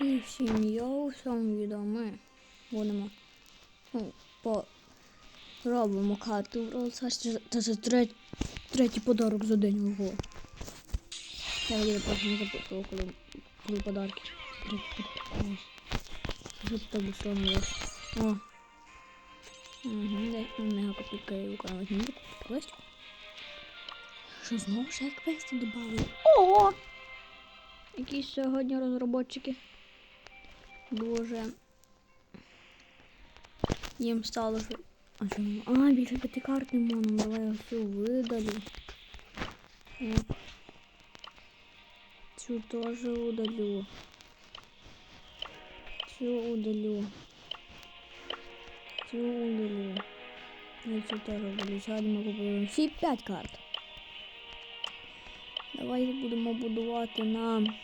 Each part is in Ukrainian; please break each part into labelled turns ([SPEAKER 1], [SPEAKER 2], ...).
[SPEAKER 1] І всім йоу, всім відео ми будемо ну, по робимо карту в Brawl Це, це третій, третій подарок за день ого. Я відео просто не записував, коли, коли подарки. Це так шумно? О. Угу, дай мега копійка і виконувати мені квест. Що знову ще квести додали? Ого! Якісь сьогодні розробники дуже їм стало що. А чому? А, більше п'яти карт не можна, давай я всю видалю. Оп. Цю теж удалю. Цю удалю. Цю удалю. І цю теж удалю. Сьогодні ми купуємо всі п'ять карт. Давайте будемо будувати на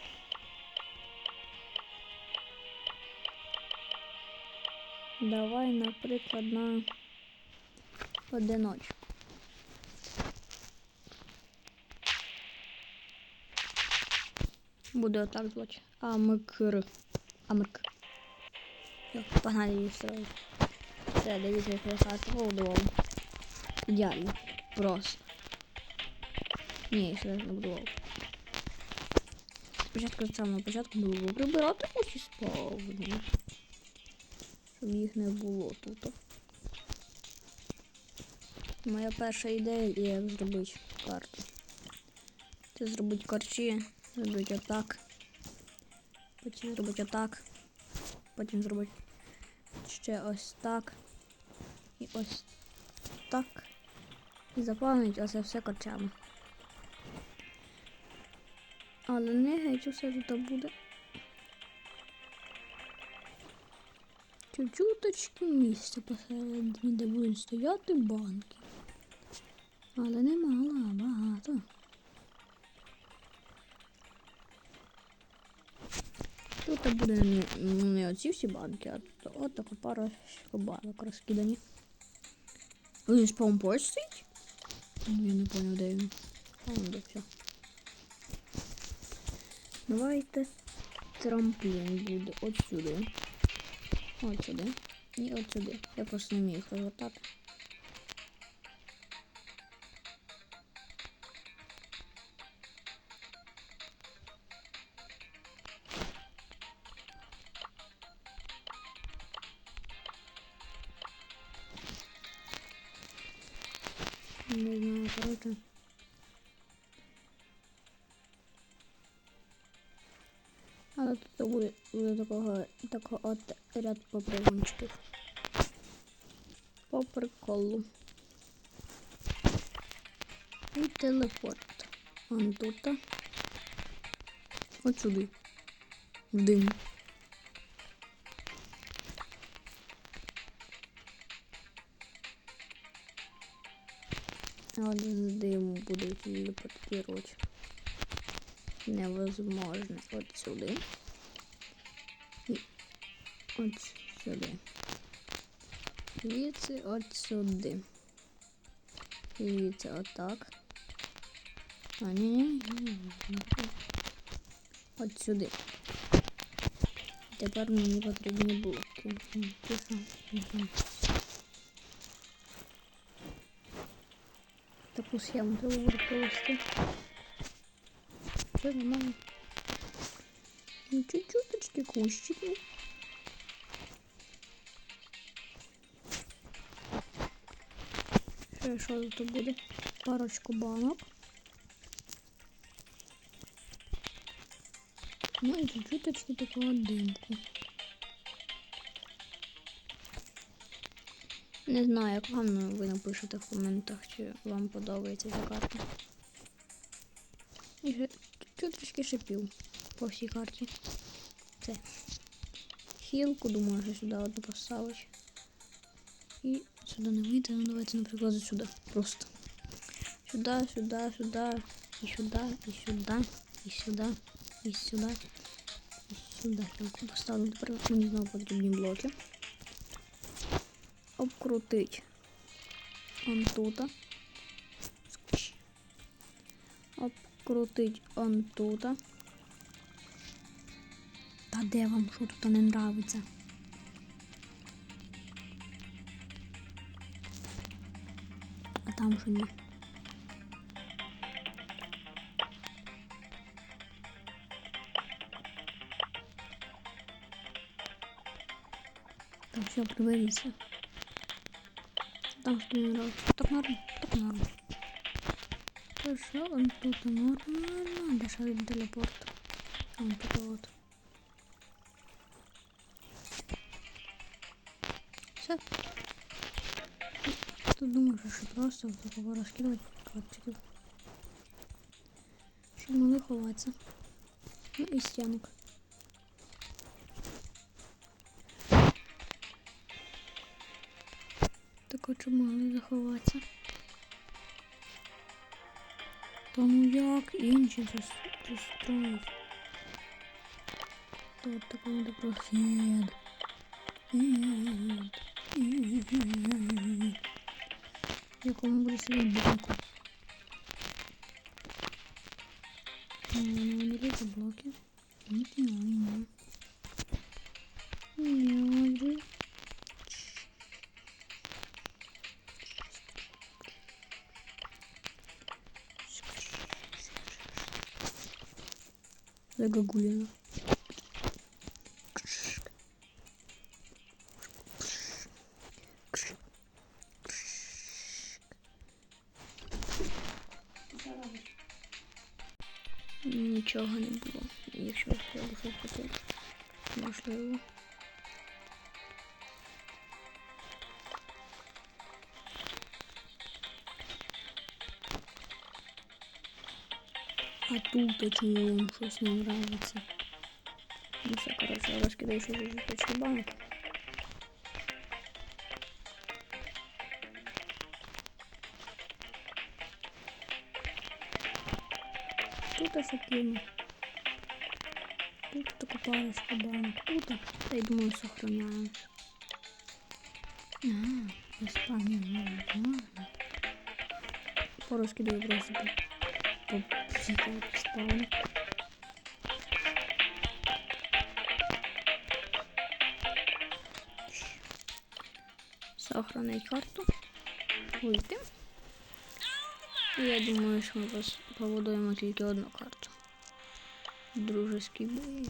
[SPEAKER 1] Давай, наприклад, на одиночку. Буде отак звучати. Амкр. Амк. Все, погнали її строїти. Все, дивіться, як я хату побудував. Ідеально. Просто. Ні, ще не будував. Спочатку з самого початку було прибирати усі спавни. Їх не було тут. Моя перша ідея як зробити карту. Це зробити корчі, зробити отак. Потім зробити отак. Потім зробити ще ось так. І ось так. І заповнити оце все корчами. Але не геть усе тут буде. Чуть-чуточки місця посередині, де будуть стояти банки. Але немало, а багато. Тут буде не, не оці всі банки, а тут от така пара банок розкидані. Він спаун поруч стоїть? Я не поняв, де він. А, ну, де все. Давайте трамплін буде от сюди. От сюди. І от сюди. Я просто не вмію їх розвертати. Але тут буде, буде такого, такого от ряд попригунчиків. По приколу. І телепорт. Он тут. От сюди. Дим. От з диму буде телепортувати. Невозможно. От сюди. От сюди. Звідси от сюди. Звідси отак. А, ні, ні, ні. От сюди. Тепер мені потрібні блоки. Тихо. Таку схему треба буде провести. Все нормально. Чуть-чуточки кущики. Що тут буде? Парочку банок. Ну і чуть-чуточки такого димку. Не знаю, як вам ну, ви напишете в коментах, чи вам подобається ця карта. І ще чуточки шипів по всій карті. Це. Хілку, думаю, що сюди одну поставиш. І сюди не вийде, ну давайте, наприклад, сюди. Просто. Сюди, сюди, сюди, і сюди, і сюди, і сюди, і сюди, і сюди. Хілку поставлю. Тепер мені знову потрібні блоки. Обкрутить. Он тут. Обкрутить он тут. Та де вам що тут не нравиться? Там що ні? Там все приберіться. Там что не нравится. Так норм, так норм. Хорошо, он тут нормально. Дешевый телепорт. А он тут вот. Все. Ты думаешь, что просто вот такого раскидывать квартиру. Щоб могли ховатися. Ну і стінок. Так от, щоб могли заховатися. Тому як інші це строїть. Тут такому буде прохід. Хід. Хід. В якому буде сидіти будинку. Берите блоки. Ідеально. Ядри. Загогулина. Нічого не було. Якщо я б щось хотів. Можливо. А тут чому вам щось не нравиться? Ну все, коротше, я розкидаю, що вже точно банк. Тут ось кину. Тут таку парочку банок. Тут, та я думаю, сохраняю. А, испания можно. Порозкидаю просто по, по психу спавну. Сохранить карту. Вийти. І Я думаю, що ми пос- побудуємо тільки одну карту. Дружеські бої.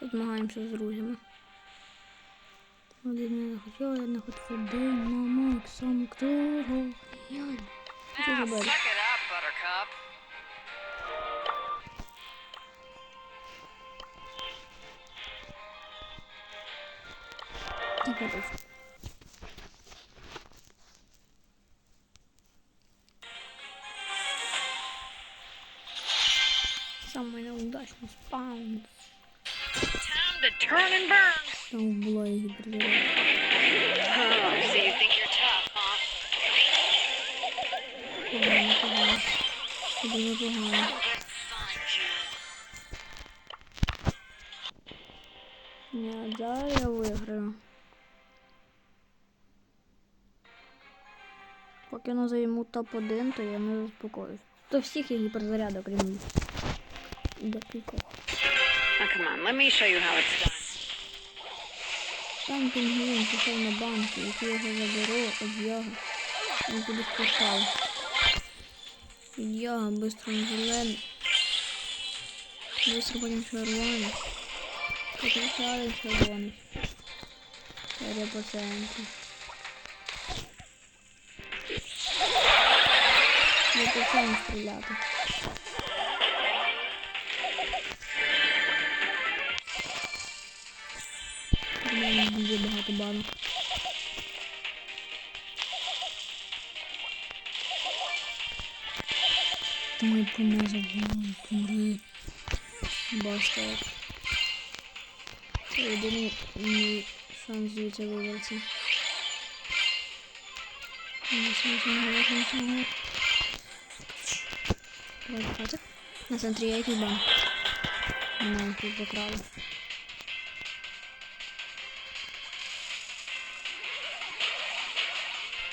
[SPEAKER 1] Змагаємося з друзями. Один не захотів, я не хотів як сам. Хочу
[SPEAKER 2] Ah,
[SPEAKER 1] забрати.
[SPEAKER 2] suck
[SPEAKER 1] Погано, погано. Це дуже погано.
[SPEAKER 2] I'll find you.
[SPEAKER 1] Ні, зараз я виграю. Поки я займу топ-1, то я не заспокоюсь. То всіх є гіперзаряд, окрім декількох.
[SPEAKER 2] Now, come on, let me show you how it's done.
[SPEAKER 1] Там пінгвін пішов на банки, який його заберу від його. Він туди в портал. Від його быстро на зелений. Быстро потім червоний. Потім один червоний. Пацієнтів. Не почнемо стріляти. Мене дуже багато банок. Ой, помазав, помри. Бастард. Це єдиний мій шанс звідси вибратися. Не шанс не говорить, не шанс говорить. Давай покати.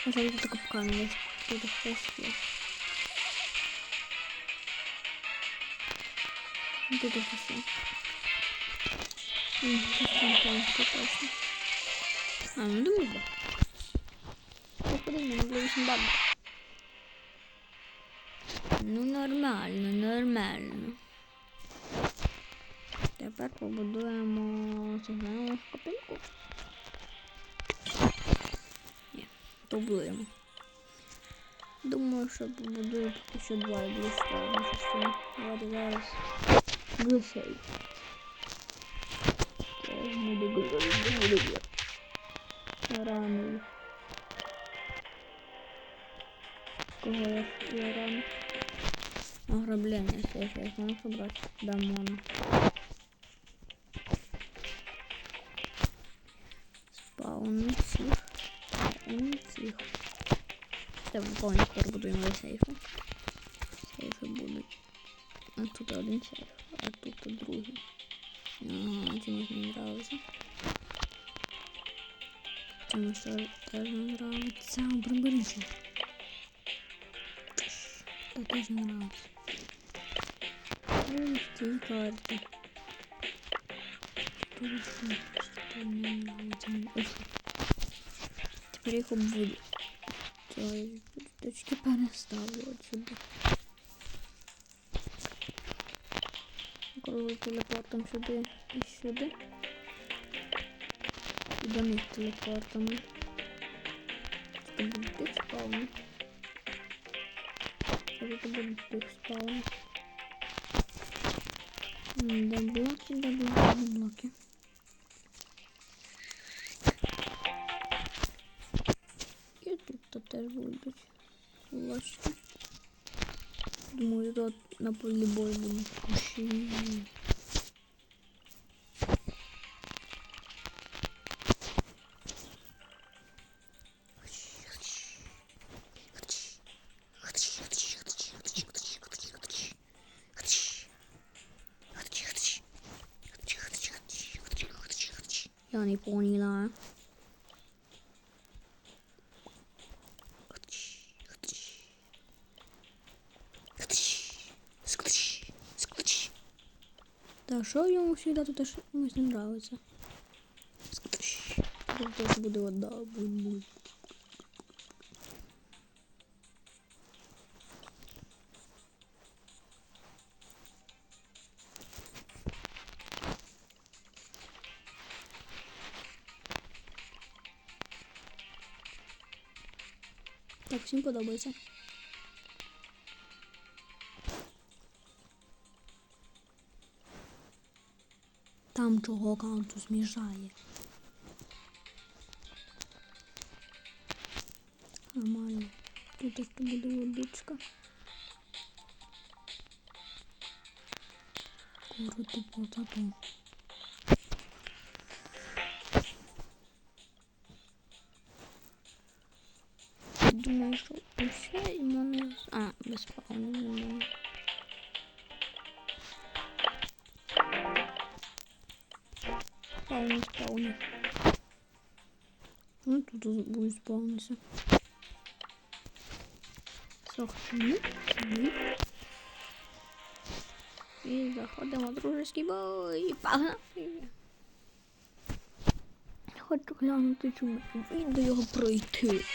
[SPEAKER 1] Може тут таку камінь, тут хтось є. Ну, Тут это все. точно. А, ну думаю, да. Походи, мене було 8 баб. Ну нормально, нормально. Тепер побудуємо сигнальну копілку. Ні, побудуємо. Думаю, що побудую поки що два і буде ставимо, що це. Давайте зараз гусей. Зараз буде гусей, буде гусей. Рано. Кого я, я рано? Ограбление, если я сейчас могу собрать. Да, можно. Спауны цих. Спауны цих. Це повністю скоро буду нові сейфи. Сейфи будуть. А тут один сейф, а тут другий. Ага, чомусь не нравится. Чомусь теж не нравится. Приберися. Это тоже не нравится. Ой, ты карты. Что что не нравится? Ой. Теперь их обводю. Ой, точки переставлю отсюда. Кругу телепортом сюди і сюди. І до них телепортами. Це буде тих спавни. Це буде тих спавни. М, Де блоки, теж будуть лошки. Думаю, тут на полі бою будуть кущі. Я не поняла. Да, що йому всегда тут аж комусь не нравится. Тут теж буде вода, буде. Так, всім подобається. Там чого канту зміжає. Нормально. Тут ще буде водичка. Курити потапу. Думаю, що усе і мене... А, без Спауни, спауни. Ну, тут будет спауниться. Сохни, сохни. І заходимо в дружеський бой. Погнали. Хочу глянути, чи вийде його пройти.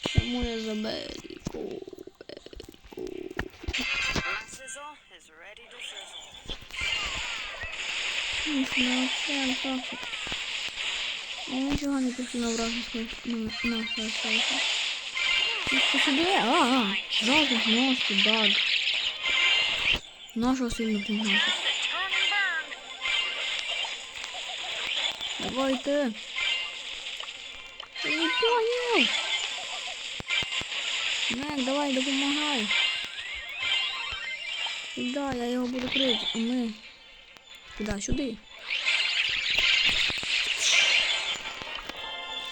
[SPEAKER 1] Чому я за А нічого не пишу на вражеську нашу сайті. Ти сюди? А, жалко, носу, даг. Нашого сильно
[SPEAKER 2] and.
[SPEAKER 1] Давайте. Я не понял. Нек, давай, допомагай. Куда? Я його буду крити. А ми. Куди? Сюди.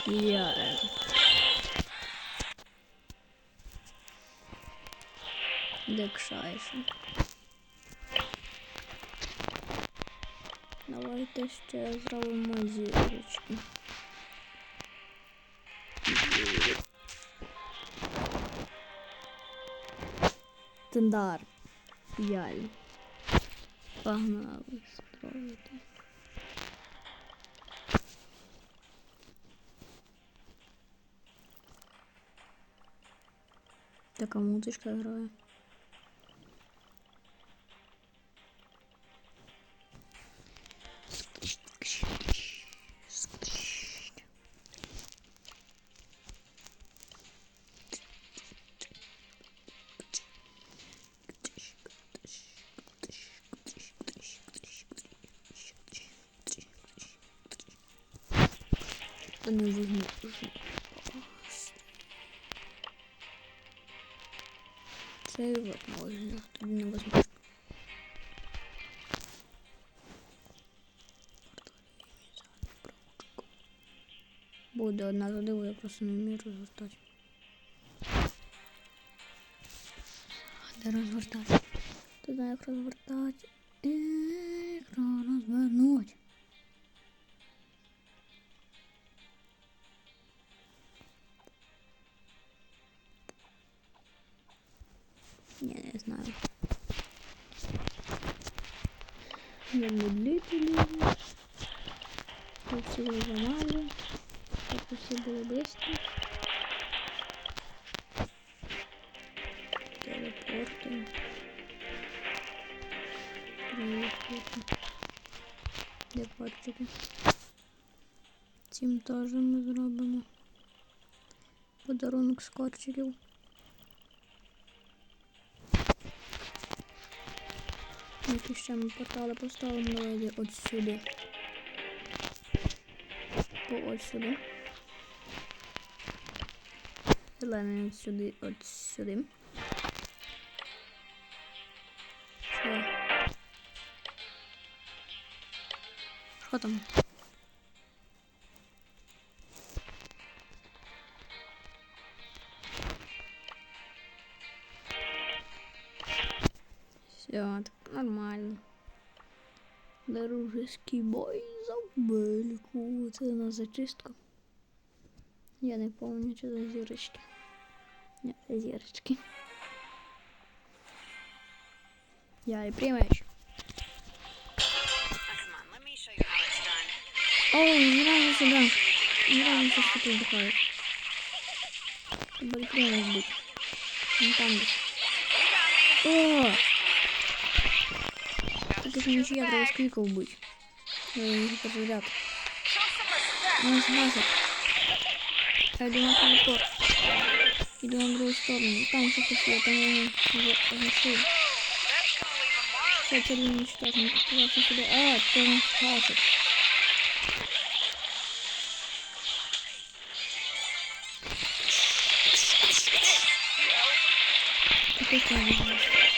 [SPEAKER 1] Я. Декшайше. Давайте ще зробимо зірочки. Тендар. П'яль. Погнали koydu. Такая музычка играет. Буде одна задива, я просто не вмію розвертати. Де розгортати? Туди як розвертати. Як розвернуть. Было быстро. Телепорты. Телепорты. Депортики. Цим теж ми зробимо. Подарунок з корчиків. Які ще ми портали поставимо сюди. По сюди. Зелений от сюди, от сюди. Що? Що там? Все, так нормально. Дружеский бой за бельку. Це у нас зачистка. Я не помню, що за зірочки. Ні, це зірочки. Я і приймеш.
[SPEAKER 2] Now, come on, let me show you how it's done.
[SPEAKER 1] О, не разу сюди. Не разу все що тут доходить. Треба і приймеш бути. Ну там десь. О! Тільки що нічия треба з кліков бути. Я не можу перезаряд. Ну, згасить. Я йду на телепорт. Іду на другу сторону. Там все таке, там я знайшов.
[SPEAKER 2] That's gonna leave a mark.
[SPEAKER 1] Все, це він нічтожно. Куда сюди? А, це не згасить. Такий самий.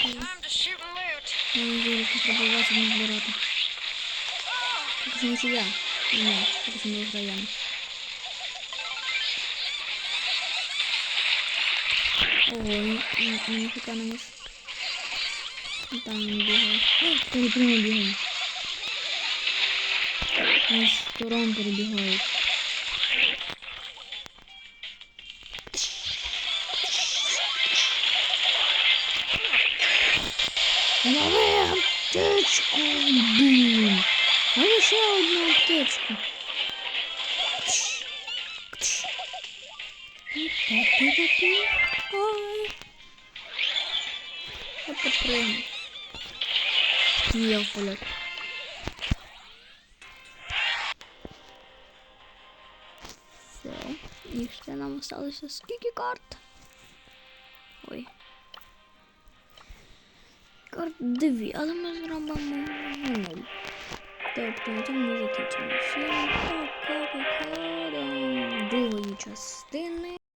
[SPEAKER 2] Time to shoot and loot.
[SPEAKER 1] Я не вірю, він ніфіка не може. І Там він бігає. О, перепрямо бігає. Він з сторон перебігає. Давай аптечку, блін. А я ще одну аптечку. Ой. Не я в полет. Все. І ще нам осталося скільки карт? Ой. Карт дві, але ми зробимо нуль. Тобто на цьому ми закінчимо. Всім пока-пока другої частини.